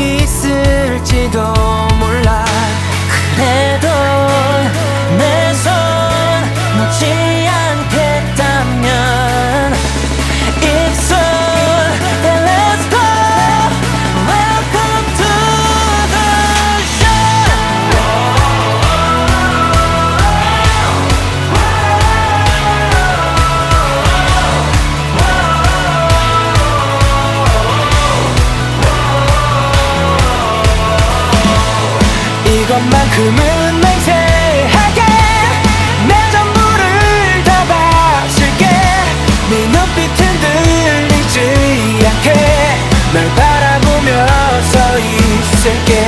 있을지도 이번만큼은 맹세하게 내 전부를 다 바칠게. 네 눈빛은 들리지 않게 날 바라보며 서 있을게.